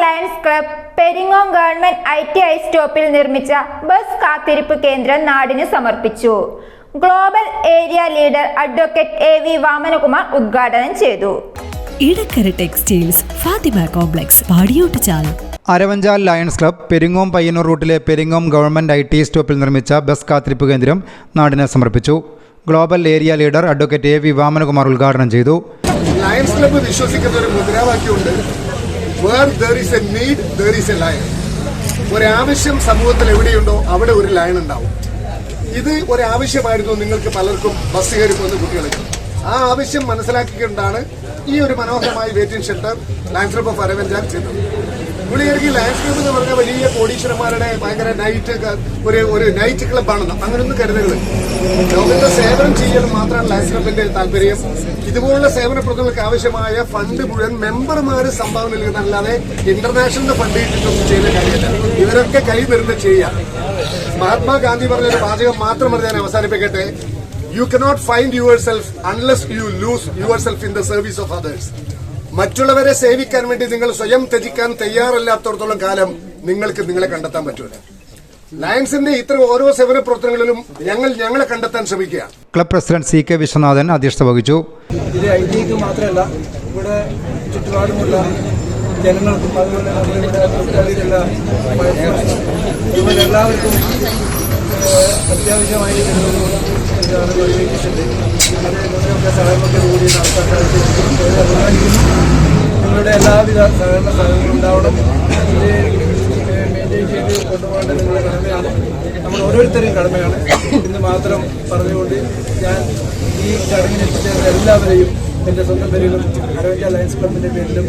Lions club Peringome government I T I സ്റ്റോപ്പിൽ നിർമ്മിച്ച bus കാത്തിരിപ്പ് കേന്ദ്രം നാടിന് സമർപ്പിച്ചു. Global area leader advocate A V Vamanakumar ഉദ്ഘാടനം ചെയ്തു. Edakkara textiles Fathima complex Padiyottuchal Aravanchal Lions club Peringome Payyanur റൂട്ടിലെ Peringome government I T സ്റ്റോപ്പിൽ നിർമ്മിച്ച ബസ് കാത്തിരിപ്പ് കേന്ദ്രം നാടിന് സമർപ്പിച്ചു. Global area leader advocate A V Vamanakumar ഉദ്ഘാടനം ചെയ്തു. ലയൺസ് ക്ലബ്ബ് വിശ്വസിക്കുന്ന ഒരു മുദ്രാവാക്യമുണ്ട്. Where there is a need there is a lion ഒരാവശ്യം സമൂഹത്തിൽ എവിടെയുണ്ടോ അവിടെ ഒരു ലയൺ ഉണ്ടാവും. ഇത് ഒരാവശ്യമായിരുന്നു നിങ്ങൾക്ക് പലർക്കും ബസ് കയറി പോകുന്ന കുട്ടികൾക്ക്. ആ ആവശ്യം മനസ്സിലാക്കിക്കൊണ്ടാണ് ഈ ഒരു മനോഹരമായ waiting shelter club of Aravanchal ചെയ്തത്. പുള്ളിയായിരിക്കും ലാൻഡ്സ്കേപ്പ് എന്ന് പറഞ്ഞ വലിയ കോടീശ്വരന്മാരുടെ ഭയങ്കര നൈറ്റ് ഒരു ഒരു നൈറ്റ് ക്ലബ്ബാണെന്ന് അങ്ങനൊന്നും കരുതരുത്. ലോകത്തെ സേവനം ചെയ്യൽ മാത്രമാണ് ലാൻഡ്സ്കേപ്പിന്റെ താല്പര്യം. ഇതുപോലുള്ള സേവന പ്രവർത്തനങ്ങൾക്ക് ആവശ്യമായ ഫണ്ട് മുഴുവൻ മെമ്പർമാർ സംഭാവന നൽകുന്നതല്ലാതെ ഇന്റർനാഷണൽ ഫണ്ട് കിട്ടിയിട്ടൊന്നും ചെയ്യുന്ന കാര്യമല്ല. ഇവരൊക്കെ കൈ വരുന്ന ചെയ്യാം. മഹാത്മാഗാന്ധി പറഞ്ഞ ഒരു വാചകം മാത്രം ഞാൻ അവസാനിപ്പിക്കട്ടെ. You cannot find yourself unless you lose yourself in the service of others മറ്റുള്ളവരെ സേവിക്കാൻ വേണ്ടി നിങ്ങൾ സ്വയം ത്യജിക്കാൻ തയ്യാറല്ലാത്തടത്തോളം കാലം നിങ്ങൾക്ക് നിങ്ങളെ കണ്ടെത്താൻ പറ്റൂല. ലയൻസിന്റെ ഇത്തരം ഓരോ സേവന പ്രവർത്തനങ്ങളിലും ഞങ്ങൾ ഞങ്ങളെ കണ്ടെത്താൻ ശ്രമിക്കുക. Club president C K Viswanathan അധ്യക്ഷത വഹിച്ചു. ഇത് ഐ ടിക്ക് മാത്രമല്ല ഇവിടെ ചുറ്റുപാടുമുള്ള ജനങ്ങൾക്കും അതുപോലെ ഇവരെല്ലാവർക്കും അത്യാവശ്യമായി കൂടി നടത്താൻ നിങ്ങളുടെ എല്ലാവിധ സഹകരണ സഹകരണം ഉണ്ടാവണം. നിങ്ങളുടെ കടമയാണ്. നമ്മൾ ഓരോരുത്തരെയും കടമയാണ്. ഇന്ന് മാത്രം പറഞ്ഞുകൊണ്ട് ഞാൻ ഈ ചടങ്ങിന് എല്ലാവരെയും എന്റെ സ്വന്തം പേരിലും ആരോഗ്യ ലയൻസ് ക്ലബിന്റെ പേരിലും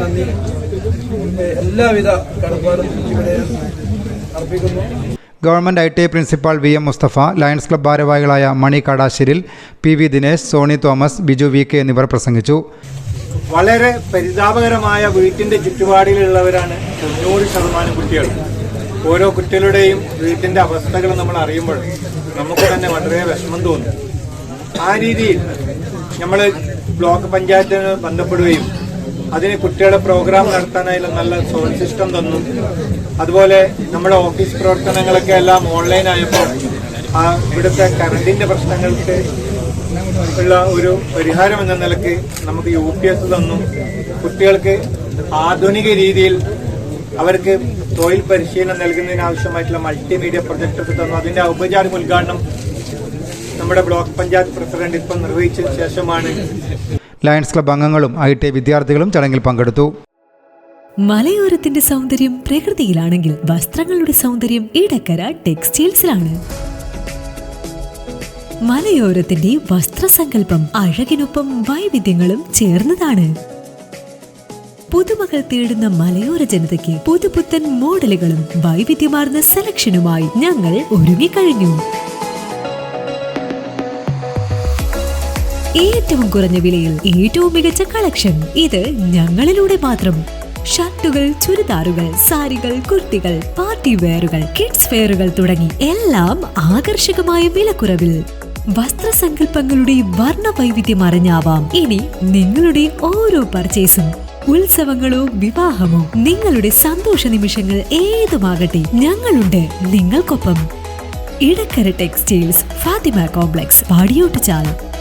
നന്ദി. എല്ലാവിധ കടപ്പാടും ഇവിടെ അർപ്പിക്കുന്നു. Government I T I principal V M Musthafa Lions Club ഭാരവാഹികളായ Mani Kadasseril P V Dinesh Sony Thomas Biju V K എന്നിവർ പ്രസംഗിച്ചു. വളരെ പരിതാപകരമായ വീട്ടിന്റെ ചുറ്റുപാടിലുള്ളവരാണ് തൊണ്ണൂറ് ശതമാനം കുട്ടികൾ. ഓരോ കുട്ടികളുടെയും വീട്ടിന്റെ അവസ്ഥകൾ നമ്മൾ അറിയുമ്പോൾ നമുക്ക് തന്നെ വളരെ വിഷമം തോന്നും. ആ രീതിയിൽ നമ്മൾ ബ്ലോക്ക് പഞ്ചായത്തിന് ബന്ധപ്പെടുകയും അതിന് കുട്ടികളുടെ പ്രോഗ്രാം നടത്താനായുള്ള നല്ല സോൺ സിസ്റ്റം തന്നു. അതുപോലെ നമ്മുടെ ഓഫീസ് പ്രവർത്തനങ്ങളൊക്കെ എല്ലാം ഓൺലൈൻ ആയപ്പോൾ ആ ഇവിടുത്തെ കറണ്ടിന്റെ പ്രശ്നങ്ങൾക്ക് ഉള്ള ഒരു പരിഹാരം എന്ന നിലയ്ക്ക് നമുക്ക് യു പി എസ് തന്നു. കുട്ടികൾക്ക് ആധുനിക രീതിയിൽ അവർക്ക് തൊഴിൽ പരിശീലനം നൽകുന്നതിന് ആവശ്യമായിട്ടുള്ള മൾട്ടിമീഡിയ പ്രൊജക്ടൊക്കെ തന്നു. അതിന്റെ ഔപചാരിക ഉദ്ഘാടനം നമ്മുടെ ബ്ലോക്ക് പഞ്ചായത്ത് പ്രസിഡന്റ് ഇപ്പം നിർവഹിച്ചതിന് ശേഷമാണ്. ലയൺസ് ക്ലബ് അംഗങ്ങളും ഐ ടി വിദ്യാർത്ഥികളും ചടങ്ങിൽ പങ്കെടുത്തു. മലയോരത്തിന്റെ സൗന്ദര്യം പ്രകൃതിയിലാണെങ്കിൽ വസ്ത്രങ്ങളുടെ സൗന്ദര്യം ഇടക്കര ടെക്സ്റ്റൈൽസിലാണ്. മലയോരത്തിന്റെ വസ്ത്രസങ്കല്പം അഴകിനൊപ്പം വൈവിധ്യങ്ങളും ചേർന്നതാണ്. പുതുമകൾ തേടുന്ന മലയോര ജനതയ്ക്ക് പുതുപുത്തൻ മോഡലുകളും വൈവിധ്യമാർന്ന സെലക്ഷനുമായി ഞങ്ങൾ ഒരുങ്ങിക്കഴിഞ്ഞു. ഏറ്റവും കുറഞ്ഞ വിലയിൽ ഏറ്റവും മികച്ച കളക്ഷൻ. ഇത് ഞങ്ങളിലൂടെ മാത്രം. ഷർട്ടുകൾ ചുരിദാറുകൾ സാരികൾ കുർത്തികൾ പാർട്ടി വെയറുകൾ കിഡ്സ് വെയറുകൾ തുടങ്ങി എല്ലാം ആകർഷകമായ വിലക്കുറവിൽ. വസ്ത്രസങ്കല്പങ്ങളുടെ വർണ വൈവിധ്യം അറിഞ്ഞാവാം. ഇനി നിങ്ങളുടെ ഓരോ പർച്ചേസും ഉത്സവങ്ങളോ വിവാഹമോ നിങ്ങളുടെ സന്തോഷ നിമിഷങ്ങൾ ഏതുമാകട്ടെ ഞങ്ങളുണ്ട് നിങ്ങൾക്കൊപ്പം. Edakkara textiles Fathima complex Padiyottuchal.